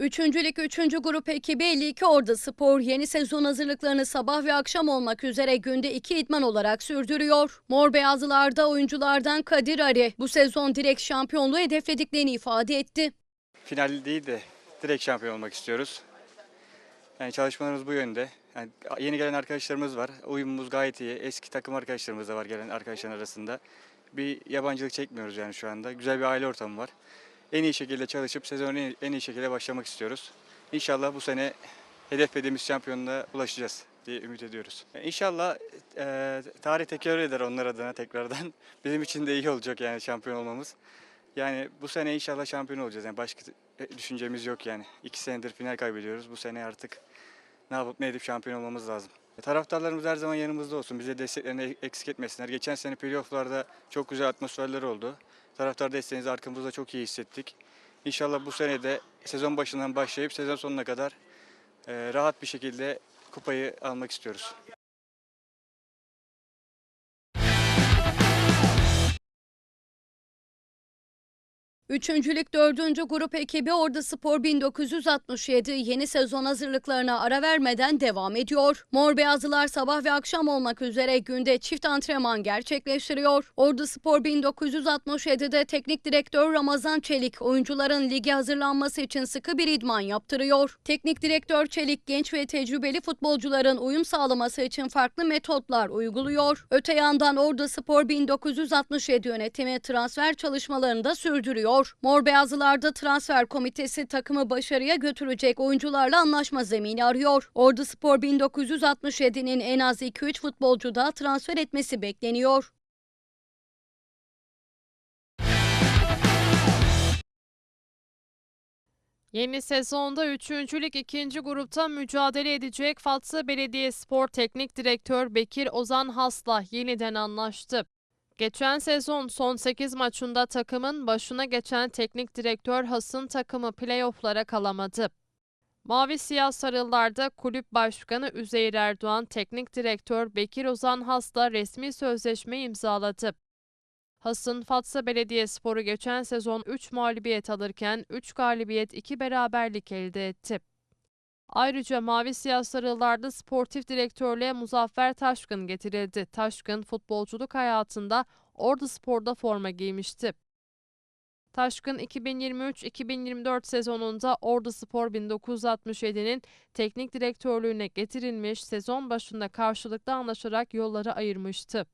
Üçüncülük 3. grup ekibi 52 Ordu Spor yeni sezon hazırlıklarını sabah ve akşam olmak üzere günde iki idman olarak sürdürüyor. Mor Beyazlılarda oyunculardan Kadir Ari bu sezon direkt şampiyonluğu hedeflediklerini ifade etti. final değil de direkt şampiyon olmak istiyoruz. Yani çalışmalarımız bu yönde. Yani yeni gelen arkadaşlarımız var. Uyumumuz gayet iyi. Eski takım arkadaşlarımız da var gelen arkadaşların arasında. Bir yabancılık çekmiyoruz yani şu anda. Güzel bir aile ortamı var. En iyi şekilde çalışıp sezonu en- iyi şekilde başlamak istiyoruz. İnşallah bu sene hedeflediğimiz şampiyonluğa ulaşacağız diye ümit ediyoruz. İnşallah e, tarih tekrar eder onlar adına tekrardan. Bizim için de iyi olacak yani şampiyon olmamız. Yani bu sene inşallah şampiyon olacağız. Yani başka düşüncemiz yok yani. İki senedir final kaybediyoruz. Bu sene artık ne yapıp ne edip şampiyon olmamız lazım. Taraftarlarımız her zaman yanımızda olsun. Bize desteklerini eksik etmesinler. Geçen sene playofflarda çok güzel atmosferler oldu. Taraftar desteğinizi arkamızda çok iyi hissettik. İnşallah bu sene de sezon başından başlayıp sezon sonuna kadar e, rahat bir şekilde kupayı almak istiyoruz. Üçüncülük 4. grup ekibi Ordu Spor 1967 yeni sezon hazırlıklarına ara vermeden devam ediyor. Mor Beyazlılar sabah ve akşam olmak üzere günde çift antrenman gerçekleştiriyor. Ordu Spor 1967'de teknik direktör Ramazan Çelik oyuncuların lige hazırlanması için sıkı bir idman yaptırıyor. Teknik direktör Çelik genç ve tecrübeli futbolcuların uyum sağlaması için farklı metotlar uyguluyor. Öte yandan Ordu Spor 1967 yönetimi transfer çalışmalarını da sürdürüyor. Mor Beyazlılarda transfer komitesi takımı başarıya götürecek oyuncularla anlaşma zemini arıyor. Ordu Spor 1967'nin en az 2-3 futbolcu da transfer etmesi bekleniyor. Yeni sezonda 3. Lig 2. grupta mücadele edecek Fatsa Belediyespor Teknik Direktör Bekir Ozan Has'la yeniden anlaştı. Geçen sezon son 8 maçında takımın başına geçen teknik direktör Has'ın takımı playofflara kalamadı. Mavi Siyah Sarılar'da kulüp başkanı Üzeyir Erdoğan, teknik direktör Bekir Ozan Has'la resmi sözleşme imzaladı. Has'ın Fatsa Belediyespor'u geçen sezon 3 mağlubiyet alırken 3 galibiyet 2 beraberlik elde etti. Ayrıca Mavi Siyah Sarılar'da sportif direktörlüğe Muzaffer Taşkın getirildi. Taşkın futbolculuk hayatında Ordu Spor'da forma giymişti. Taşkın 2023-2024 sezonunda Ordu Spor 1967'nin teknik direktörlüğüne getirilmiş, sezon başında karşılıklı anlaşarak yolları ayırmıştı.